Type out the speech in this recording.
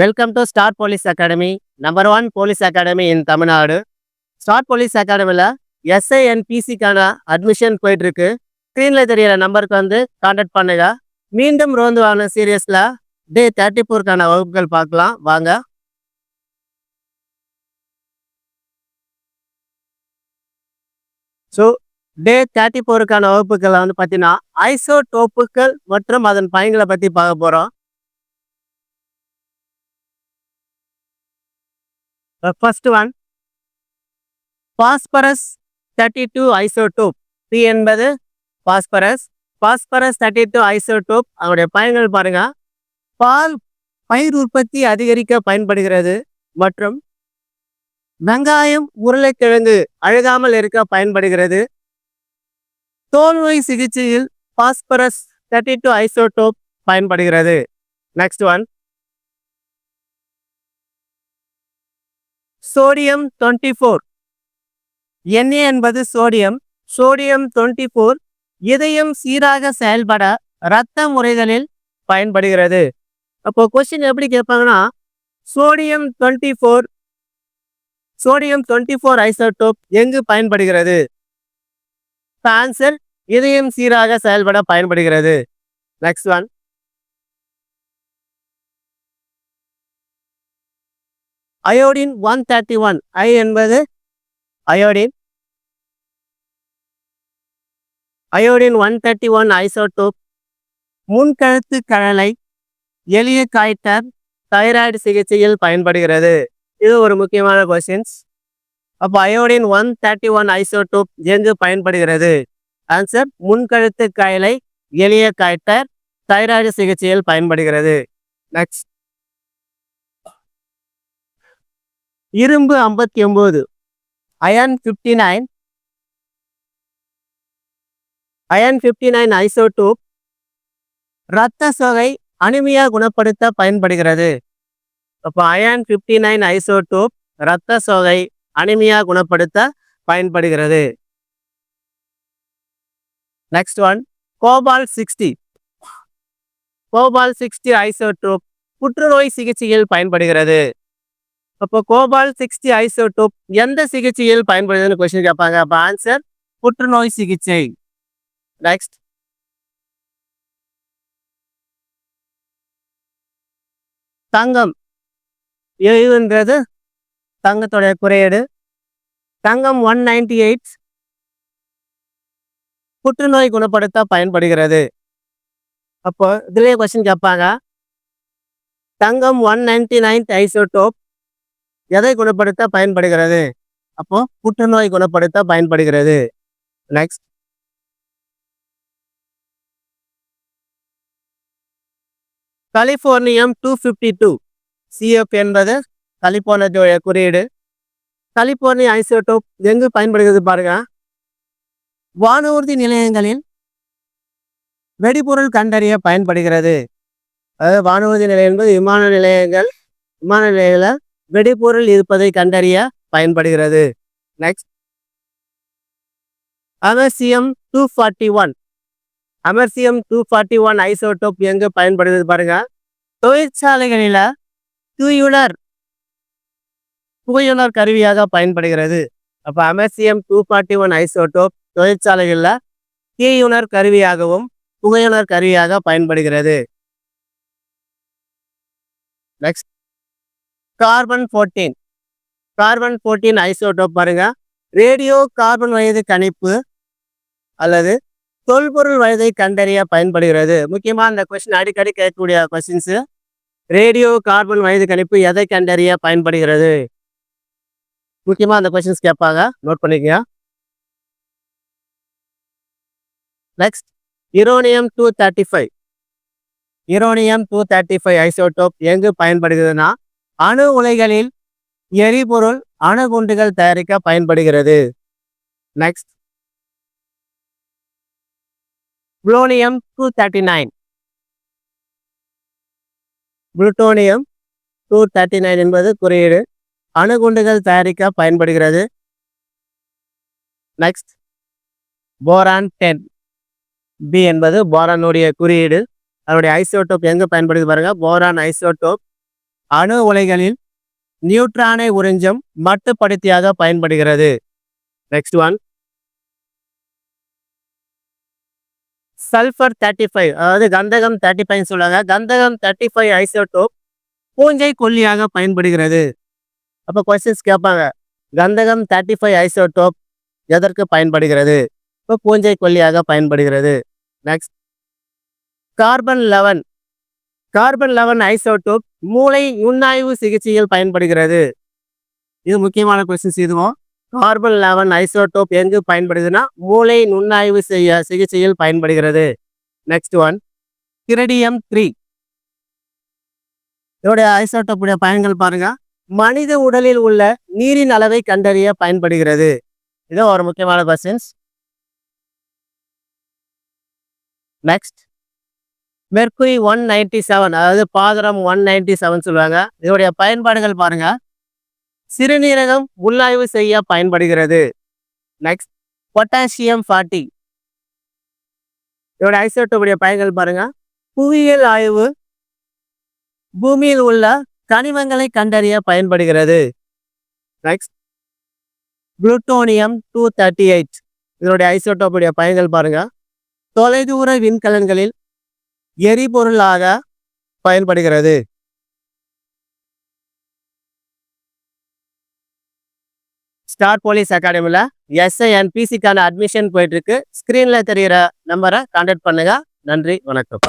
Welcome to star police academy number one police academy in Tamil Nadu star police அகாடமியில் SI and பிசிக்கான admission போயிட்டுருக்கு. ஸ்க்ரீனில் தெரியிற நம்பருக்கு வந்து கான்டாக்ட் பண்ணுங்க. மீண்டும் ரோந்து வாங்கின சீரியஸில் டே தேர்ட்டி ஃபோருக்கான வகுப்புகள் பார்க்கலாம். வாங்க. ஸோ டே தேர்ட்டி ஃபோருக்கான வகுப்புகளை வந்து பார்த்தீங்கன்னா ஐசோடோப்புகள் மற்றும் அதன் பயன்களை பற்றி பார்க்க போகிறோம் first one phosphorus thirty two isotope P என்பது phosphorus phosphorus thirty two isotope அதனுடைய பயன்கள் பாருங்க. பால் பயிர் உற்பத்தி அதிகரிக்க பயன்படுகிறது மற்றும் வெங்காயம் உருளைக்கிழங்கு அழுகாமல் இருக்க பயன்படுகிறது. தோல்நோய் சிகிச்சையில் பாஸ்பரஸ் தேர்ட்டி டூ ஐசோடோப் பயன்படுகிறது. Next one sodium twenty four. எண்ணெய் என்பது சோடியம். சோடியம் டுவெண்ட்டி ஃபோர் இதயம் சீராக செயல்பட இரத்த முறைகளில் பயன்படுகிறது. அப்போ கொஸ்டின் எப்படி கேட்பாங்கன்னா sodium twenty four sodium twenty four isotope எங்கு பயன்படுகிறது? ஆன்சர் இதயம் சீராக செயல்பட பயன்படுகிறது. Next one iodine one thirty one I என்பது iodine. Iodine one thirty one isotope முன்கழுத்து கழலை எளிய காய்டர் தைராய்டு சிகிச்சையில் பயன்படுகிறது. இது ஒரு முக்கியமான கொஸ்டின்ஸ் அப்போ iodine one thirty one isotope எங்கு பயன்படுகிறது? ஆன்சர் முன்கழுத்து காயலை எளிய காய்டர் தைராய்டு சிகிச்சையில் பயன்படுகிறது. நெக்ஸ்ட் இரும்பு ஐம்பத்தி ஒம்பது iron fifty nine iron fifty nine isotope இரத்த சோகை அனிமியா குணப்படுத்த பயன்படுகிறது. அப்போ அயன் ஃபிஃப்டி நைன் ஐசோடூப் இரத்த சோகை அனிமியா குணப்படுத்த பயன்படுகிறது. Next one cobalt sixty cobalt sixty isotope புற்றுநோய் சிகிச்சையில் பயன்படுகிறது. அப்போ கோபால் சிக்ஸ்டி ஐசோடோப் எந்த சிகிச்சையில் பயன்படுதுன்னு கொஸ்டின் கேட்பாங்க. அப்போ ஆன்சர் புற்றுநோய் சிகிச்சை. நெக்ஸ்ட் தங்கம். இதுன்றது தங்கத்தோடைய குறையீடு. தங்கம் ஒன் நைன்டி எயிட் புற்றுநோய் குணப்படுத்த பயன்படுகிறது. அப்போ இதுலேயே கொஸ்டின் கேட்பாங்க. தங்கம் ஒன் நைன்டி நைன் ஐசோடோப் எதை குணப்படுத்த பயன்படுகிறது? அப்போ புற்றுநோய் குணப்படுத்த பயன்படுகிறது. Next californium two fifty two CF என்பது கலிபோர்னியோடைய குறியீடு. கலிஃபோர்னியா ஐசோடோப் எங்கு பயன்படுகிறது பாருங்க. வானூர்தி நிலையங்களில் வெடிபொருள் கண்டறிய பயன்படுகிறது. அதாவது வானூர்தி நிலையம் என்பது விமான நிலையங்கள் விமான நிலையங்களில் வெடிபொருள் இருப்பதை கண்டறிய பயன்படுகிறது. Next americium two forty one americium two forty one isotope எங்கு பயன்படுகிறது பாருங்க. தொழிற்சாலைகளில் தூயுணர் புகையுணர் கருவியாக பயன்படுகிறது. அப்போ americium two forty one isotope தொழிற்சாலைகளில் தீயுணர் கருவியாகவும் புகையுணர் கருவியாக பயன்படுகிறது. Next carbon fourteen carbon fourteen isotope பாருங்க. ரேடியோ கார்பன் வயது கணிப்பு அல்லது தொல்பொருள் வயதை கண்டறிய பயன்படுகிறது. முக்கியமாக அந்த கொஸ்டின் அடிக்கடி கேட்கக்கூடிய கொஸ்டின்ஸு ரேடியோ கார்பன் வயது கணிப்பு எதை கண்டறிய பயன்படுகிறது? முக்கியமாக அந்த கொஸ்டின்ஸ் கேட்பாங்க. நோட் பண்ணிக்கங்க. Next uranium two thirty five uranium two thirty five isotope எங்கு பயன்படுகிறதுனா அணு உலைகளில் எரிபொருள் அணுகுண்டுகள் தயாரிக்க பயன்படுகிறது. Next plutonium two thirty nine plutonium two thirty nine என்பது குறியீடு. அணுகுண்டுகள் தயாரிக்க பயன்படுகிறது. நெக்ஸ்ட் போரான் டென் பி என்பது போரானுடைய குறியீடு. அதனுடைய ஐசோடோப் எங்கே பயன்படுது பாருங்க. போரான் ஐசோடோப் அணு உலைகளில் நியூட்ரானை உறிஞ்சும் மட்டுப்படுத்தியாக பயன்படுகிறது. Next one sulphur thirty five அதாவது கந்தகம் தேர்ட்டி ஃபைவ் சொல்லுவாங்க. கந்தகம் தேர்ட்டி ஃபைவ் ஐசோட்டோப் பூஞ்சை கொல்லியாக பயன்படுகிறது. அப்போ கொஸ்டின்ஸ் கேட்பாங்க. கந்தகம் தேர்ட்டி ஃபைவ் ஐசோட்டோப் எதற்கு பயன்படுகிறது? இப்போ பூஞ்சை கொல்லியாக பயன்படுகிறது. Next carbon eleven carbon eleven isotope மூளை நுண்ணாய்வு சிகிச்சையில் பயன்படுகிறது. இது முக்கியமான கொஸ்டின்ஸ் இதுவும். கார்பன் லெவன் ஐசோடோப் எங்கு பயன்படுதுன்னா மூளை நுண்ணாய்வு செய்ய சிகிச்சையில் பயன்படுகிறது. நெக்ஸ்ட் ஒன் கிரடியம் த்ரீ இதோடைய ஐசோட்டோப்புடைய பயன்கள் பாருங்க. மனித உடலில் உள்ள நீரின் அளவை கண்டறிய பயன்படுகிறது. இது ஒரு முக்கியமான questions next mercury one ninety seven அதாவது பாதரம் ஒன் நைன்டி செவன் சொல்லுவாங்க. இதோடைய பயன்பாடுகள் பாருங்க. சிறுநீரகம் உள்ளாய்வு செய்ய பயன்படுகிறது. நெக்ஸ்ட் பொட்டாசியம் ஃபார்ட்டி இதோட ஐசோட்டோடைய பயன்கள் பாருங்க. புவியியல் ஆய்வு பூமியில் உள்ள கனிமங்களை கண்டறிய பயன்படுகிறது. Next plutonium two thirty eight இதனுடைய ஐசோட்டோப்புடைய பயன்கள் பாருங்க. தொலைதூர விண்கலன்களில் எரிபொருளாக பயன்படுகிறது. ஸ்டார் போலீஸ் அகாடமியில் எஸ்ஐ அண்ட் பிசிக்கான அட்மிஷன் போயிட்டுருக்கு. ஸ்க்ரீனில் தெரிகிற நம்பரை கான்டாக்ட் பண்ணுங்க. நன்றி வணக்கம்.